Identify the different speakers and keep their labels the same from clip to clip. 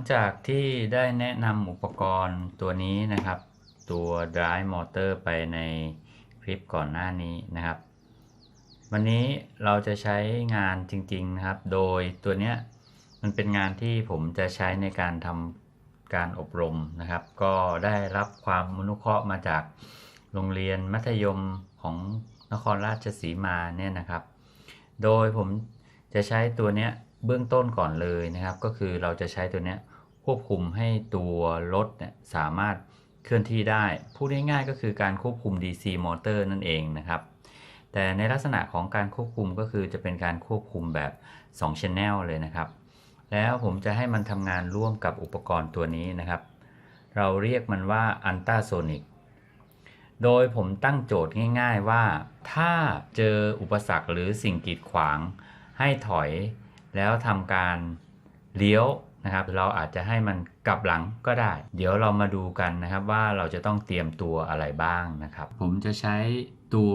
Speaker 1: หลังจากที่ได้แนะนำอุปกรณ์ตัวนี้นะครับ ตัว Drive Motor ไปในคลิปก่อนหน้านี้นะครับ วันนี้เราจะใช้งานจริงๆนะครับ โดยตัวเนี้ยมันเป็นงานที่ผมจะใช้ในการทำการอบรมนะครับ ก็ได้รับความอนุเคราะห์มาจากโรงเรียนมัธยมของนครราชสีมาเนี่ยนะครับ โดยผมจะใช้ตัวเนี้ยเบื้องต้นก่อนเลยนะครับ ก็คือเราจะใช้ตัวเนี้ย ควบคุมให้ตัวรถเนี่ยสามารถเคลื่อนที่ได้ พูดง่ายๆก็คือการควบคุม DC มอเตอร์นั่นเองนะครับ แต่ในลักษณะของการควบคุมก็คือจะเป็นการควบคุมแบบ2 Channel เลยนะครับ แล้วผมจะให้มันทำงานร่วมกับอุปกรณ์ตัวนี้นะครับ เราเรียกมันว่า Ultrasonic โดยผมตั้งโจทย์ง่าย ๆว่า ถ้าเจออุปสรรคหรือสิ่งกีดขวางให้ถอย แล้วทำการเลี้ยว นะครับ เราอาจจะให้มันกลับหลังก็ได้ เดี๋ยวเรามาดูกันนะครับว่าเราจะต้องเตรียมตัวอะไรบ้างนะครับ ผมจะใช้ตัว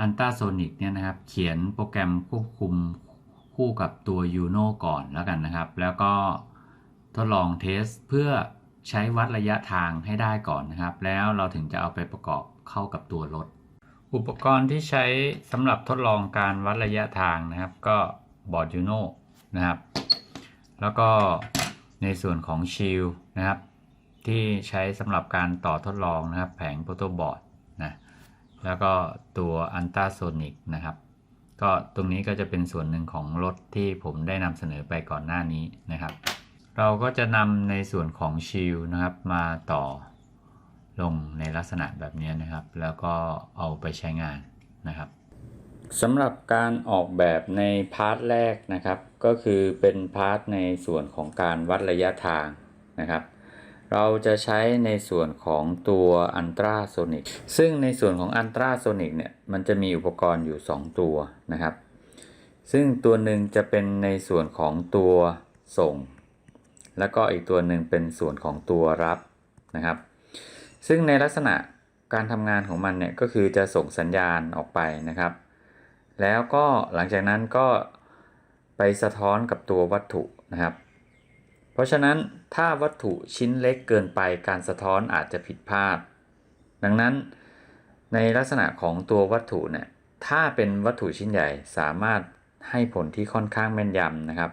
Speaker 1: อันต้าโซนิกเนี่ยนะครับ เขียนโปรแกรมควบคุมคู่กับตัว Uno ก่อนแล้วกันนะครับ แล้วก็ทดลองเทสเพื่อใช้วัดระยะทางให้ได้ก่อนนะครับ แล้วเราถึงจะเอาไปประกอบเข้ากับตัวรถ อุปกรณ์ที่ใช้สำหรับทดลองการวัดระยะทางนะครับ ก็บอร์ด Uno นะครับ แล้วก็ในส่วนของชิลนะครับ ที่ใช้สำหรับการต่อทดลองนะครับ แผงโปรโตบอร์ดนะแล้วก็ตัวอันต้าโซนิกนะครับ ก็ตรงนี้ก็จะเป็นส่วนหนึ่งของรถที่ผมได้นำเสนอไปก่อนหน้านี้นะครับ เราก็จะนำในส่วนของชิลนะครับมาต่อลงในลักษณะแบบนี้นะครับ แล้วก็เอาไปใช้งานนะครับ สำหรับการออกแบบในพาร์ทแรกนะครับ ก็คือเป็นพาร์ทในส่วนของการวัดระยะทางนะครับ เราจะใช้ในส่วนของตัวอันตราโซนิกซึ่งในส่วนของอันตราโซนิกเนี่ยมันจะมีอุปกรณ์อยู่ 2 ตัวนะครับ ซึ่งตัวหนึ่งจะเป็นในส่วนของตัวส่ง แล้วก็อีกตัวหนึ่งเป็นส่วนของตัวรับนะครับ ซึ่งในลักษณะการทำงานของมันเนี่ยก็คือจะส่งสัญญาณออกไปนะครับ แล้วก็หลังจากนั้นก็ไปสะท้อนกับตัววัตถุนะครับ เพราะฉะนั้นถ้าวัตถุชิ้นเล็กเกินไปการสะท้อนอาจจะผิดพลาด ดังนั้นในลักษณะของตัววัตถุเนี่ยถ้าเป็นวัตถุชิ้นใหญ่สามารถให้ผลที่ค่อนข้างแม่นยำนะครับ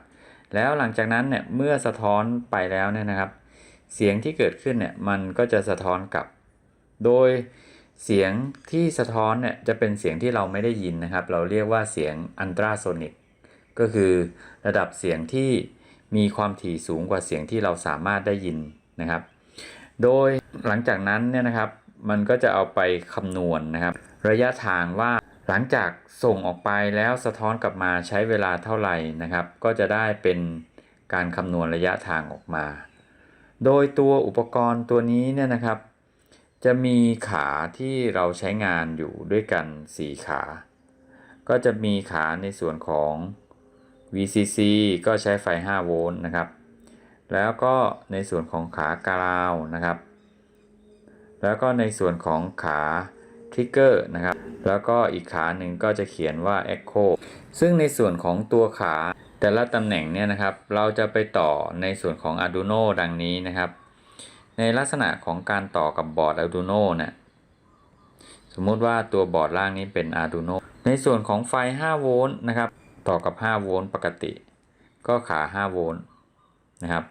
Speaker 1: แล้วหลังจากนั้นเนี่ยเมื่อสะท้อนไปแล้วเนี่ยนะครับ เสียงที่เกิดขึ้นเนี่ยมันก็จะสะท้อนกลับ โดย เสียงที่สะท้อนเนี่ยจะเป็นเสียงที่เราไม่ได้ยินนะครับ เราเรียกว่าเสียงอันตราโซนิกก็คือระดับเสียงที่มีความถี่สูงกว่าเสียงที่เราสามารถได้ยินนะครับ โดยหลังจากนั้นเนี่ยนะครับ มันก็จะเอาไปคำนวณนะครับ ระยะทางว่าหลังจากส่งออกไปแล้วสะท้อนกลับมาใช้เวลาเท่าไหร่นะครับ ก็จะได้เป็นการคำนวณระยะทางออกมา โดยตัวอุปกรณ์ตัวนี้เนี่ยนะครับ จะมีขาที่เราใช้งานอยู่ด้วยกัน 4 ขา ก็จะมีขาในส่วนของ VCC ก็ใช้ไฟ 5 โวลต์นะครับ แล้วก็ในส่วนของขากราวนะครับ แล้วก็ในส่วนของขาทริกเกอร์นะครับ แล้วก็อีกขาหนึ่งก็จะเขียนว่า Echo ซึ่งในส่วนของตัวขาแต่ละตำแหน่งเนี่ยนะครับ เราจะไปต่อในส่วนของ Arduino ดังนี้นะครับ ในลักษณะของการต่อกับบอร์ด Arduino เนี่ยสมมุติว่าตัวบอร์ดล่างนี้เป็น Arduino ในส่วนของไฟ 5 โวลต์นะครับ ต่อกับ 5 โวลต์ปกติ ก็ขา 5 โวลต์นะครับ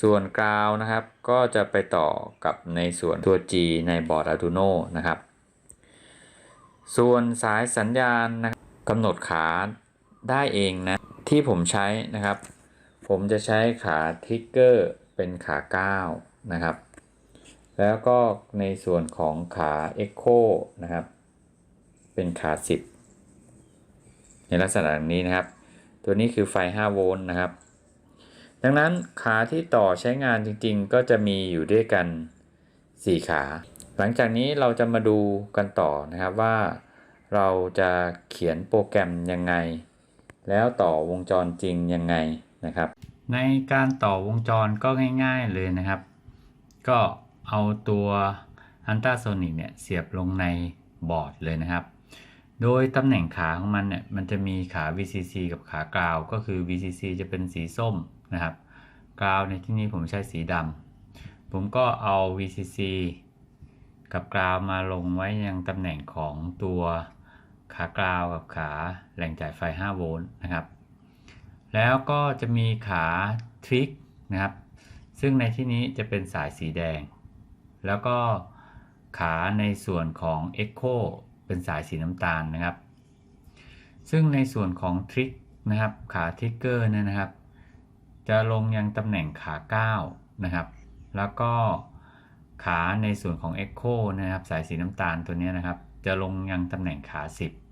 Speaker 1: ส่วนกราวนะครับ ก็จะไปต่อกับในส่วนตัว G ในบอร์ด Arduino นะครับ ส่วนสายสัญญาณนะกำหนดขาได้เองนะ ที่ผมใช้นะครับ ผมจะใช้ขาทิกเกอร์ เป็นขา9นะครับ แล้วก็ในส่วนของขา Echo นะครับ เป็นขา 10 ในลักษณะนี้นะครับ ตัวนี้คือไฟ 5 โวลต์นะครับ ดังนั้นขาที่ต่อใช้งานจริงๆ ก็จะมีอยู่ด้วยกัน 4 ขา หลังจากนี้เราจะมาดูกันต่อนะครับว่าเราจะเขียนโปรแกรมยังไง แล้วต่อวงจรจริงยังไงนะครับ ในการต่อวงจรก็ง่ายๆเลยนะครับ ก็เอาตัวอันตราโซนิกเนี่ยเสียบลงในบอร์ดเลยนะครับ โดยตำแหน่งขาของมันเนี่ยมันจะมีขา VCC กับขากราว ก็คือ VCC จะเป็นสีส้มนะครับกราวในที่นี้ผมใช้สีดำผมก็เอา VCC กับกราวมาลงไว้ยังตำแหน่งของตัวขากราวกับขาแหล่งจ่ายไฟ 5 โวลต์นะครับ แล้วก็จะมีขาทริกนะครับ ซึ่งในที่นี้จะเป็นสายสีแดง แล้วก็ขาในส่วนของ Echo เป็นสายสีน้ำตาลนะครับ ซึ่งในส่วนของทริกนะครับขาทริกเกอร์เนี่ยนะครับ จะลงยังตำแหน่งขา9นะครับ แล้วก็ขาในส่วนของ Echo นะครับ สายสีน้ำตาลตัวนี้นะครับ จะลงยังตำแหน่งขา 10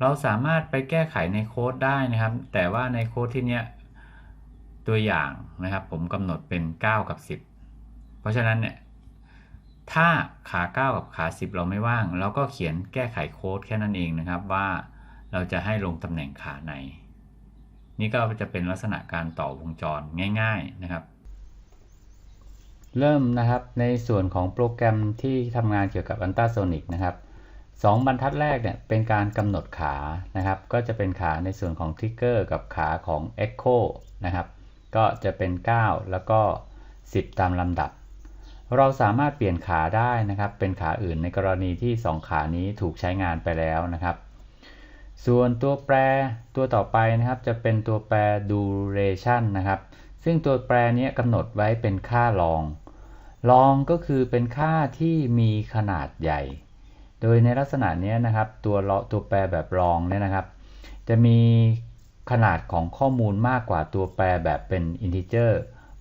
Speaker 1: เราสามารถไปแก้ไขในโค้ดได้นะครับ แต่ว่าในโค้ดที่เนี้ยตัวอย่างนะครับ ผมกำหนดเป็น 9 กับ 10 เพราะฉะนั้นเนี่ยถ้าขา 9 กับขา 10 เราไม่ว่าง เราก็เขียนแก้ไขโค้ดแค่นั้นเองนะครับว่าเราจะให้ลงตำแหน่งขาไหน นี่ก็จะเป็นลักษณะการต่อวงจรง่าย ๆนะครับ เริ่มนะครับในส่วนของโปรแกรมที่ทำงานเกี่ยวกับอันตราโซนิกนะครับ สองบรรทัดแรกเนี่ยเป็นการกำหนดขานะครับ ก็จะเป็นขาในส่วนของทริกเกอร์กับขาของ Echo นะครับ ก็จะเป็น 9 แล้วก็ 10 ตามลำดับ เราสามารถเปลี่ยนขาได้นะครับ เป็นขาอื่นในกรณีที่ 2 ขานี้ถูกใช้งานไปแล้วนะครับ ส่วนตัวแปรตัวต่อไปนะครับ จะเป็นตัวแปร duration นะครับ ซึ่งตัวแปรนี้กำหนดไว้เป็นค่ารองรองก็คือเป็นค่าที่มีขนาดใหญ่ โดยในลักษณะนี้นะครับตัวตัวแปรแบบรองเนี่ยนะครับ จะมีขนาดของข้อมูลมากกว่าตัวแปรแบบเป็น integer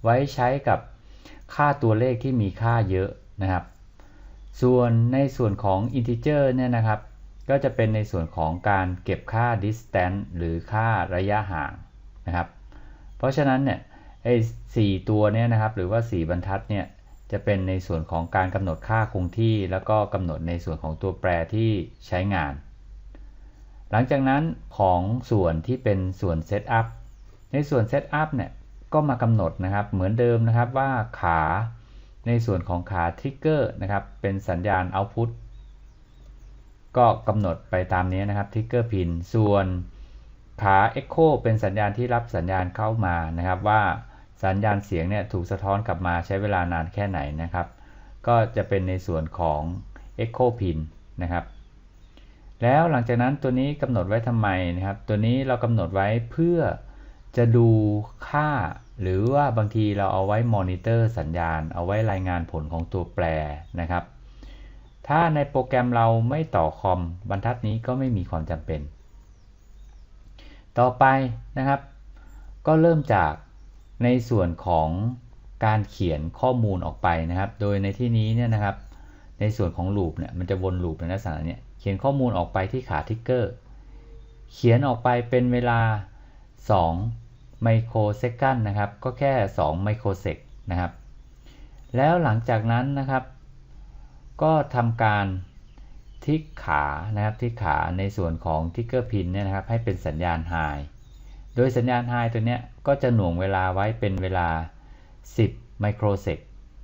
Speaker 1: ไว้ใช้กับค่าตัวเลขที่มีค่าเยอะนะครับ ส่วนในส่วนของ integer เนี่ยนะครับ ก็จะเป็นในส่วนของการเก็บค่า distance หรือค่าระยะห่างนะครับ เพราะฉะนั้นเนี่ยไอ้สตัวเนี่ยนะครับ หรือว่า 4 บรรทัดเนี่ย จะเป็นในส่วนของการกำหนดค่าคงที่ แล้วก็กำหนดในส่วนของตัวแปรที่ใช้งาน หลังจากนั้นของส่วนที่เป็นส่วน setup ในส่วน setup เนี่ยก็มากำหนดนะครับเหมือนเดิมนะครับว่าขาในส่วนของขา trigger นะครับเป็นสัญญาณ output ก็กำหนดไปตามนี้นะครับ trigger pin ส่วนขา echo เป็นสัญญาณที่รับสัญญาณเข้ามานะครับว่า สัญญาณเสียงเนี่ยถูกสะท้อนกลับมาใช้เวลานานแค่ไหนนะครับ ก็จะเป็นในส่วนของ echo pin นะครับ แล้วหลังจากนั้นตัวนี้กำหนดไว้ทำไมนะครับ ตัวนี้เรากำหนดไว้เพื่อจะดูค่า หรือว่าบางทีเราเอาไว้มอนิเตอร์สัญญาณ เอาไว้รายงานผลของตัวแปรนะครับ ถ้าในโปรแกรมเราไม่ต่อคอมบรรทัดนี้ก็ไม่มีความจำเป็น ต่อไปนะครับ ก็เริ่มจาก ในส่วนของการเขียนข้อมูลออกไปนะครับ โดยในที่นี้เนี่ยนะครับ ในส่วนของลูปเนี่ยมันจะวนลูปในลักษณะนี้เขียนข้อมูลออกไปที่ขาทิกเกอร์ เขียนออกไปเป็นเวลา 2 ไมโครเซคันนะครับ ก็แค่ 2 ไมโครเซกนะครับ แล้วหลังจากนั้นนะครับ ก็ทำการทิกขานะครับที่ขาในส่วนของทิกเกอร์พินเนี่ยนะครับ ให้เป็นสัญญาณไฮ โดยสัญญาณไฮตัวนี้ก็จะหน่วงเวลาไว้เป็นเวลา 10 ไมโครเซก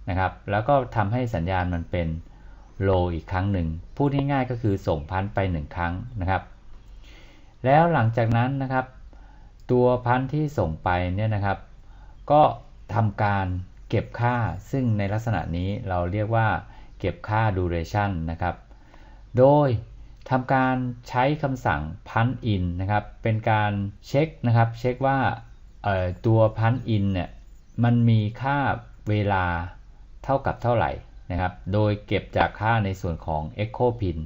Speaker 1: นะครับ แล้วก็ทำให้สัญญาณมันเป็นโลอีกครั้งหนึ่ง พูดง่ายๆก็คือส่งพันไป 1 ครั้งนะครับ แล้วหลังจากนั้นนะครับ ตัวพันที่ส่งไปเนี่ยนะครับ ก็ทำการเก็บค่าซึ่งในลักษณะนี้เราเรียกว่าเก็บค่า duration นะครับ โดย ทำการใช้คำสั่ง punch in นะครับ เป็นการเช็คนะครับ เช็คว่าตัว punch in เนี่ยมันมีค่าเวลาเท่ากับเท่าไหร่นะครับ โดยเก็บจากค่าในส่วนของ echo pin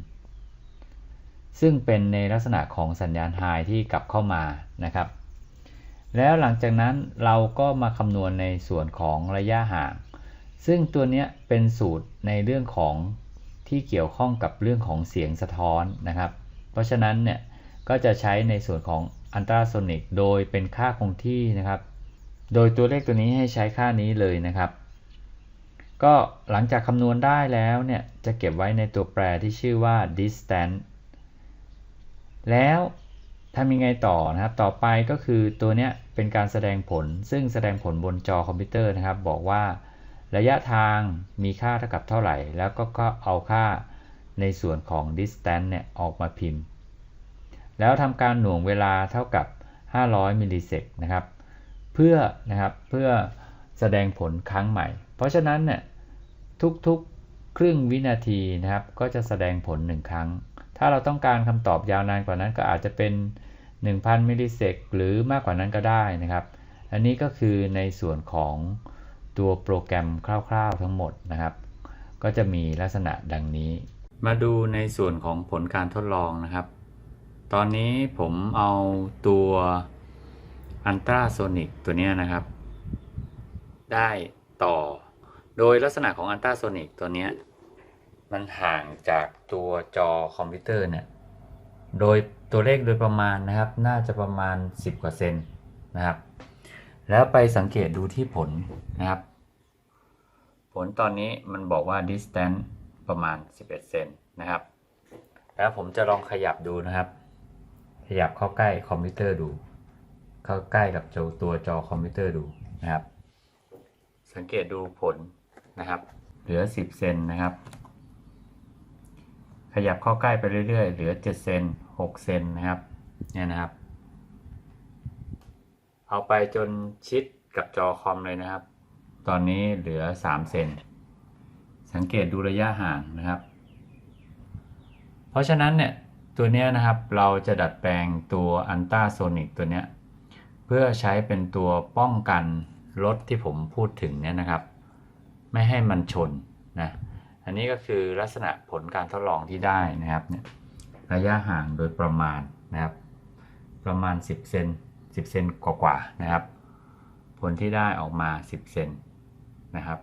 Speaker 1: ซึ่งเป็นในลักษณะของสัญญาณ high ที่กลับเข้ามานะครับ แล้วหลังจากนั้นเราก็มาคำนวณในส่วนของระยะห่าง ซึ่งตัวนี้เป็นสูตรในเรื่องของ ที่เกี่ยวข้องกับเรื่องของเสียงสะท้อนนะครับ เพราะฉะนั้นเนี่ยก็จะใช้ในส่วนของอันตราโซนิกโดยเป็นค่าคงที่นะครับ โดยตัวเลขตัวนี้ให้ใช้ค่านี้เลยนะครับ ก็หลังจากคำนวณได้แล้วเนี่ยจะเก็บไว้ในตัวแปรที่ชื่อว่า distance แล้วทำยังไงต่อนะครับ ต่อไปก็คือตัวเนี้ยเป็นการแสดงผล ซึ่งแสดงผลบนจอคอมพิวเตอร์นะครับ บอกว่า ระยะทางมีค่าเท่ากับเท่าไหร่ แล้วก็เอาค่าในส่วนของ distance เนี่ยออกมาพิมพ์ แล้วทำการหน่วงเวลาเท่ากับ 500 มิลลิเซกนะครับ เพื่อนะครับเพื่อแสดงผลครั้งใหม่ เพราะฉะนั้นเนี่ยทุกๆครึ่งวินาทีนะครับ ก็จะแสดงผล 1 ครั้ง ถ้าเราต้องการคำตอบยาวนานกว่านั้นก็อาจจะเป็น 1,000 มิลลิเซกหรือมากกว่านั้นก็ได้นะครับ อันนี้ก็คือในส่วนของ ตัวโปรแกรมคร่าวๆทั้งหมดนะครับ ก็จะมีลักษณะดังนี้ มาดูในส่วนของผลการทดลองนะครับ ตอนนี้ผมเอาตัวอันตราโซนิกตัวนี้นะครับ ได้ต่อ โดยลักษณะของอันตราโซนิกตัวนี้มันห่างจากตัวจอคอมพิวเตอร์เนี่ยโดยตัวเลขโดยประมาณนะครับ น่าจะประมาณ 10 กว่าเซนนะครับ แล้วไปสังเกตดูที่ผลนะครับ ผลตอนนี้มันบอกว่า distance ประมาณ 11 เซนนะครับ แล้วผมจะลองขยับดูนะครับ ขยับเข้าใกล้คอมพิวเตอร์ดู เข้าใกล้กับจตัวจอคอมพิวเตอร์ดูนะครับ สังเกตดูผลนะครับ เหลือ 10 เซนนะครับ ขยับเข้าใกล้ไปเรื่อยๆ เหลือ 7 เซน 6 เซนนะครับ เนี่ยนะครับ เอาไปจนชิดกับจอคอมเลยนะครับ ตอนนี้เหลือ 3 เซน สังเกตดูระยะห่างนะครับ เพราะฉะนั้นเนี่ยตัวเนี้ยนะครับเราจะดัดแปลงตัวอันต้าโซนิกตัวเนี้ยเพื่อใช้เป็นตัวป้องกันรถที่ผมพูดถึงเนี่ยนะครับ ไม่ให้มันชนนะอันนี้ก็คือลักษณะผลการทดลองที่ได้นะครับเนี่ยระยะห่างโดยประมาณนะครับ ประมาณ 10 เซน 10 เซนกว่าๆนะครับ ผลที่ได้ออกมา 10 เซนนะครับ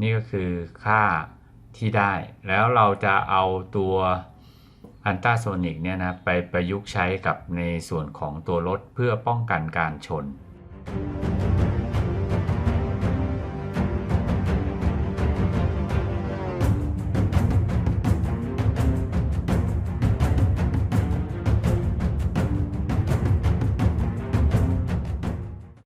Speaker 1: นี่ก็คือค่าที่ได้ แล้วเราจะเอาตัวอันต้าโซนิกเนี่ยนะไปประยุกต์ใช้กับในส่วนของตัวรถเพื่อป้องกันการชน